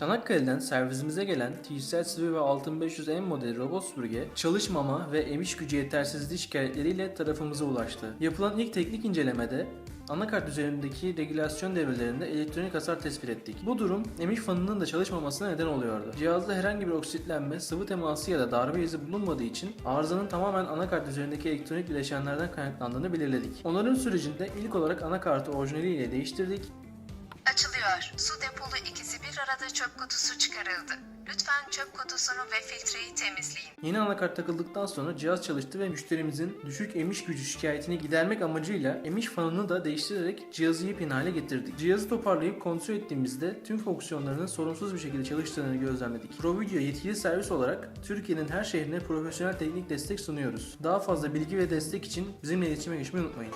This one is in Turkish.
Çanakkale'den servisimize gelen TCL Svi ve 6500M modeli robot süpürge çalışmama ve emiş gücü yetersizliği şikayetleriyle tarafımıza ulaştı. Yapılan ilk teknik incelemede anakart üzerindeki regülasyon devrelerinde elektronik hasar tespit ettik. Bu durum emiş fanının da çalışmamasına neden oluyordu. Cihazda herhangi bir oksitlenme, sıvı teması ya da darbe izi bulunmadığı için arızanın tamamen anakart üzerindeki elektronik bileşenlerden kaynaklandığını belirledik. Onarım sürecinde ilk olarak anakartı orijinaliyle değiştirdik Açılıyor. Su depolu ikisi bir arada çöp kutusu çıkarıldı. Lütfen çöp kutusunu ve filtreyi temizleyin. Yeni anakart takıldıktan sonra cihaz çalıştı ve müşterimizin düşük emiş gücü şikayetini gidermek amacıyla emiş fanını da değiştirerek cihazı yepyeni hale getirdik. Cihazı toparlayıp kontrol ettiğimizde tüm fonksiyonlarının sorunsuz bir şekilde çalıştığını gözlemledik. ProVideo yetkili servis olarak Türkiye'nin her şehrine profesyonel teknik destek sunuyoruz. Daha fazla bilgi ve destek için bizimle iletişime geçmeyi unutmayın.